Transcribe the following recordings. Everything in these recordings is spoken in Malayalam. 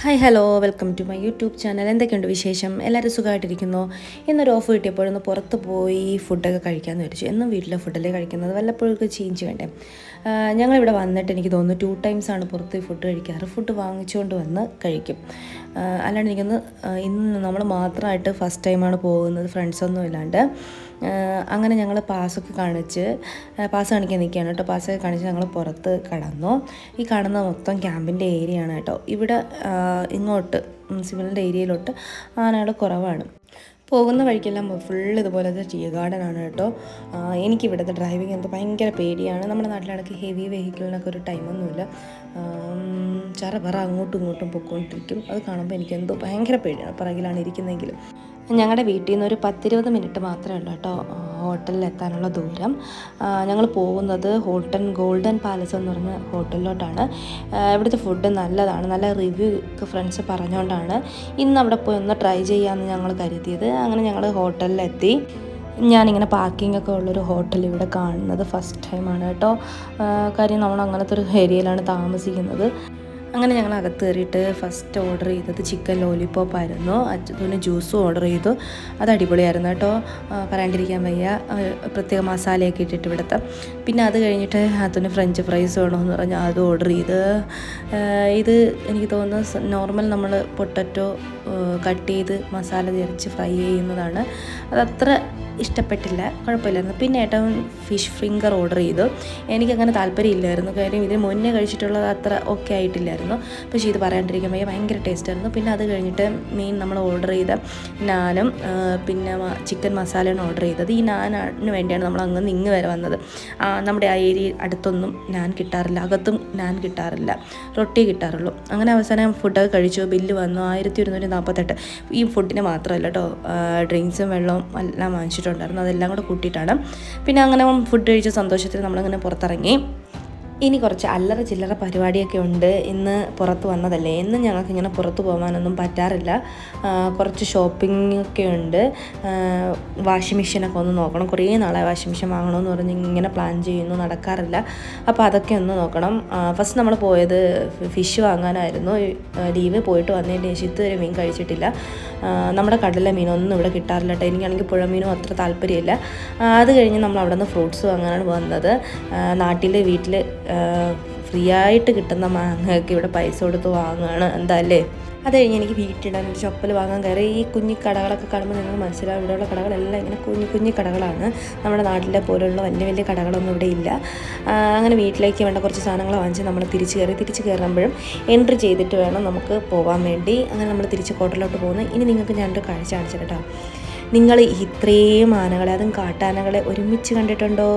Hi hello welcome to my YouTube channel എന്തൊക്കെയുണ്ട് വിശേഷം? എല്ലാവരും സുഖമായിട്ടിരിക്കുന്നു? ഇന്നൊരു ഓഫ് കിട്ടിയപ്പോഴൊന്ന് പുറത്ത് പോയി ഫുഡൊക്കെ കഴിക്കാമെന്ന് വിചാരിച്ചു. എന്നും വീട്ടിലെ ഫുഡല്ലേ കഴിക്കുന്നത്? വല്ലപ്പോഴൊക്കെ ചേഞ്ച് വേണ്ടേ? ഞങ്ങളിവിടെ വന്നിട്ട് എനിക്ക് തോന്നുന്നു ടു ടൈംസ് ആണ് പുറത്ത് ഫുഡ് കഴിക്കാറ്. ഫുഡ് വാങ്ങിച്ചുകൊണ്ട് വന്ന് കഴിക്കും. അല്ലാണ്ട് എനിക്കൊന്ന് ഇന്ന് നമ്മൾ മാത്രമായിട്ട് ഫസ്റ്റ് ടൈമാണ് പോകുന്നത്. ഫ്രണ്ട്സൊന്നും ഇല്ലാണ്ട് അങ്ങനെ ഞങ്ങൾ പാസ്സൊക്കെ കാണിച്ച് പാസ് കാണിക്കാൻ നിൽക്കുകയാണ് കേട്ടോ. പാസ്സൊക്കെ കാണിച്ച് ഞങ്ങൾ പുറത്ത് കടന്നു. ഈ കാണുന്ന മൊത്തം ക്യാമ്പിന്റെ ഏരിയ ആണ് കേട്ടോ. ഇവിടെ ഇങ്ങോട്ട് സിമിലിന്റെ ഏരിയയിലോട്ട് ആനകൾ കുറവാണ്. പോകുന്ന വഴിക്കെല്ലാം ഫുൾ ഇതുപോലത്തെ ടീ ഗാർഡൻ ആണ് കേട്ടോ. എനിക്കിവിടുത്തെ ഡ്രൈവിംഗ് എന്ത് ഭയങ്കര പേടിയാണ്. നമ്മുടെ നാട്ടിലാണെങ്കിൽ ഹെവി വെഹിക്കിളിനൊക്കെ ഒരു ടൈമൊന്നുമില്ല. ചറ പറ അങ്ങോട്ടും ഇങ്ങോട്ടും പൊയ്ക്കൊണ്ടിരിക്കും അത് കാണുമ്പോൾ എനിക്ക് എന്തോ ഭയങ്കര പേടിയാണ്. പിറകിലാണ് ഇരിക്കുന്നതെങ്കിലും. ഞങ്ങളുടെ വീട്ടിൽ നിന്ന് ഒരു പത്തിരുപത് മിനിറ്റ് മാത്രമേ ഉള്ളൂ കേട്ടോ ഹോട്ടലിൽ എത്താനുള്ള ദൂരം. ഞങ്ങൾ പോകുന്നത് ഹോട്ടൽ ഗോൾഡൻ പാലസ് എന്ന് പറഞ്ഞ ഹോട്ടലിലോട്ടാണ്. ഇവിടുത്തെ ഫുഡ് നല്ലതാണ് നല്ല റിവ്യൂ ഒക്കെ ഫ്രണ്ട്സ് പറഞ്ഞുകൊണ്ടാണ് ഇന്ന് അവിടെ പോയി ഒന്ന് ട്രൈ ചെയ്യാമെന്ന് ഞങ്ങൾ കരുതിയത്. അങ്ങനെ ഞങ്ങൾ ഹോട്ടലിലെത്തി. ഞാനിങ്ങനെ പാർക്കിംഗ് ഒക്കെ ഉള്ളൊരു ഹോട്ടൽ ഇവിടെ കാണുന്നത് ഫസ്റ്റ് ടൈമാണ് കേട്ടോ. കാര്യം നമ്മൾ അങ്ങനത്തെ ഒരു ഏരിയയിലാണ് താമസിക്കുന്നത്. അങ്ങനെ ഞങ്ങൾ അകത്ത് കയറിയിട്ട് ഫസ്റ്റ് ഓർഡർ ചെയ്തത് ചിക്കൻ ലോലിപോപ്പ് ആയിരുന്നു. അച്ഛന് ജ്യൂസും ഓർഡർ ചെയ്തു. അത് അടിപൊളിയായിരുന്നു കേട്ടോ. പറയാണ്ടിരിക്കാൻ വയ്യ. പ്രത്യേക മസാലയൊക്കെ ഇട്ടിട്ട് ഇവിടുത്തെ. പിന്നെ അത് കഴിഞ്ഞിട്ട് അതിന് ഫ്രഞ്ച് ഫ്രൈസ് വേണമെന്ന് പറഞ്ഞു അത് ഓർഡർ ചെയ്ത്. ഇത് എനിക്ക് തോന്നുന്നു നോർമൽ നമ്മൾ പൊട്ടറ്റോ കട്ട് ചെയ്ത് മസാല ചേർച്ച് ഫ്രൈ ചെയ്യുന്നതാണ്. അതത്ര ഇഷ്ടപ്പെട്ടില്ല. കുഴപ്പമില്ലായിരുന്നു. പിന്നെ ഏട്ടൻ ഫിഷ് ഫിംഗർ ഓർഡർ ചെയ്തു. എനിക്കങ്ങനെ താല്പര്യമില്ലായിരുന്നു. കാര്യം ഇതിന് മുന്നേ കഴിച്ചിട്ടുള്ളത് അത്ര ഓക്കെ ആയിട്ടില്ലായിരുന്നു. പക്ഷേ ഇത് പറയാണ്ടിരിക്കാൻ വയ്യ ഭയങ്കര ടേസ്റ്റായിരുന്നു പിന്നെ അത് കഴിഞ്ഞിട്ട് മീൻ നമ്മൾ ഓർഡർ ചെയ്ത നാനും പിന്നെ ചിക്കൻ മസാലയാണ് ഓർഡർ ചെയ്തത്. ഈ നാനിന് വേണ്ടിയാണ് നമ്മൾ അങ്ങ് നിങ്ങ് വരെ വന്നത്. നമ്മുടെ ആ ഏരിയ അടുത്തൊന്നും നാൻ കിട്ടാറില്ല. അകത്തും നാൻ കിട്ടാറില്ല. റൊട്ടി കിട്ടാറുള്ളൂ. അങ്ങനെ അവസാനം ഫുഡൊക്കെ കഴിച്ചു. ബില്ല് വന്നു. ആയിരത്തി ഒരുന്നൂറ്റി നാൽപ്പത്തെട്ട്. ഈ ഫുഡിന് മാത്രമല്ല കേട്ടോ ഡ്രിങ്ക്സും വെള്ളവും എല്ലാം വാങ്ങിച്ചിട്ടുണ്ടായിരുന്നു അതെല്ലാം കൂടെ കൂട്ടിയിട്ടാണ്. പിന്നെ അങ്ങനെ ഫുഡ് കഴിച്ച സന്തോഷത്തിൽ നമ്മളങ്ങനെ പുറത്തിറങ്ങി. ഇനി കുറച്ച് അല്ലറ ചില്ലറ പരിപാടിയൊക്കെ ഉണ്ട് ഇന്ന് പുറത്ത് വന്നതല്ലേ. എന്നും ഞങ്ങൾക്ക് ഇങ്ങനെ പുറത്ത് പോകാനൊന്നും പറ്റാറില്ല. കുറച്ച് ഷോപ്പിംഗ് ഒക്കെ ഉണ്ട് വാഷിംഗ് മെഷീനൊക്കെ ഒന്ന് നോക്കണം. കുറേ നാളെ വാഷിംഗ് മെഷീൻ വാങ്ങണമെന്ന് പറഞ്ഞ് ഇങ്ങനെ പ്ലാൻ ചെയ്യുന്നു നടക്കാറില്ല. അപ്പോൾ അതൊക്കെ ഒന്ന് നോക്കണം. ഫസ്റ്റ് നമ്മൾ പോയത് ഫിഷ് വാങ്ങാനായിരുന്നു. ലീവ് പോയിട്ട് വന്നതിന് ശേഷം ഇതുവരെ മീൻ കഴിച്ചിട്ടില്ല. നമ്മുടെ കടലിലെ മീനൊന്നും ഇവിടെ കിട്ടാറില്ല കേട്ടോ. എനിക്കാണെങ്കിൽ പുഴ മീനും അത്ര താല്പര്യമില്ല. അത് കഴിഞ്ഞ് നമ്മൾ അവിടെ നിന്ന് ഫ്രൂട്ട്സ് വാങ്ങാനാണ് വന്നത്. നാട്ടിൽ വീട്ടിൽ ഫ്രീ ആയിട്ട് കിട്ടുന്ന മാങ്ങയൊക്കെ ഇവിടെ പൈസ കൊടുത്ത് വാങ്ങുകയാണ് എന്താ അല്ലേ? അത് കഴിഞ്ഞ് എനിക്ക് വീട്ടിലിടാൻ ഒരു ചപ്പൽ വാങ്ങാൻ കയറി. ഈ കുഞ്ഞി കടകളൊക്കെ കാണുമ്പോൾ നിങ്ങൾ മനസ്സിലാവും ഇവിടെയുള്ള കടകളെല്ലാം ഇങ്ങനെ കുഞ്ഞു കുഞ്ഞു കടകളാണ്. നമ്മുടെ നാട്ടിലെ പോലുള്ള വലിയ വലിയ കടകളൊന്നും ഇവിടെ ഇല്ല. അങ്ങനെ വീട്ടിലേക്ക് വേണ്ട കുറച്ച് സാധനങ്ങൾ വാങ്ങിച്ച് നമ്മൾ തിരിച്ച് കയറി തിരിച്ച് കയറുമ്പോഴും എൻട്രി ചെയ്തിട്ട് വേണം നമുക്ക് പോകാൻ വേണ്ടി. അങ്ങനെ നമ്മൾ തിരിച്ച് ഹോട്ടലിലോട്ട് പോകുന്നത് ഇനി നിങ്ങൾക്ക് ഞാനൊരു കാഴ്ച കാണിച്ചു കേട്ടോ. നിങ്ങൾ ഇത്രയും ആനകളെ അതും കാട്ടാനകളെ ഒരുമിച്ച് കണ്ടിട്ടുണ്ടോ?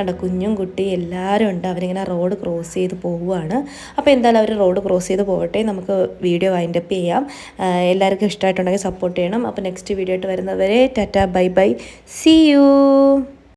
കണ്ട കുഞ്ഞും കുട്ടി എല്ലാവരും ഉണ്ട്. അവരിങ്ങനെ റോഡ് ക്രോസ് ചെയ്ത് പോവുകയാണ്. അപ്പോൾ എന്തായാലും അവർ റോഡ് ക്രോസ് ചെയ്ത് പോകട്ടെ. നമുക്ക് വീഡിയോ വൈൻഡ് അപ്പ് ചെയ്യാം. എല്ലാവർക്കും ഇഷ്ടമായിട്ടുണ്ടെങ്കിൽ സപ്പോർട്ട് ചെയ്യണം. അപ്പോൾ നെക്സ്റ്റ് വീഡിയോ ആയിട്ട് വരുന്നവരെ tata bye bye. See you